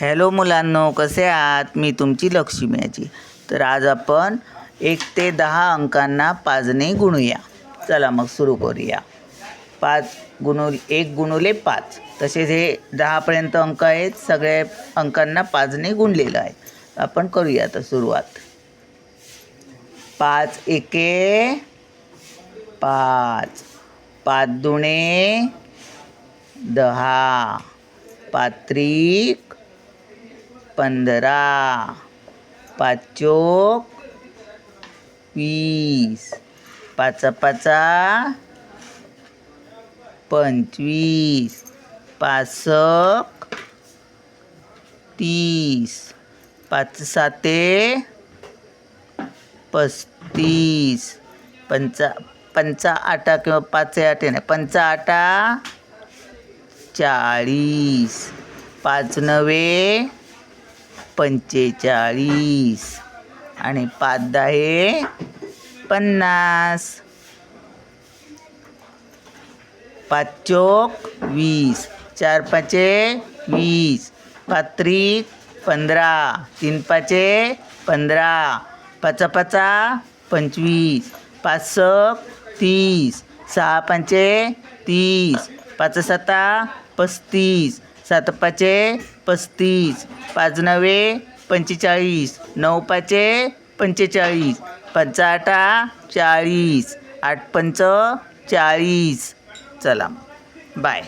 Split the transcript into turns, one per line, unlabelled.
Hello मुलांनो कसे आहात? मी तुमची लक्ष्मी आजी. तर आज आपण एक ते दहा अंकांना पाचने गुणूया. चला मग सुरू करूया. पाच गुणू एक गुणुले पाच. तसेच हे दहापर्यंत अंक आहेत. सगळ्या अंकांना पाचने गुणलेलं आहे. आपण करूया आता सुरुवात. पाच एके पाच. पाच दुणे दहा. पात्री पंधरा पाचोक वीस पाचा पाचा पंचवीस पासक तीस पाच साते पस्तीस पंचा पंचा आटा किंवा पाच आटे नाही पंचा आटा चाळीस पाच नवे पंचेचाळीस. आणि पाच दहा पन्नास. पाच चोक वीस. चार पाचे वीस. पात्रिक पंधरा. तीन पाचे पंधरा. पाचा पाचा पंचवीस. पाच सक तीस. सहा पाचे तीस. पाच सत्ता पस्तीस. सात पाचे पस्तीस पाच नवे पंचेचाळीस नऊ पाचे पंचेचाळीस पंचाटा चाळीस आठ पंच चाळीस. चला बाय.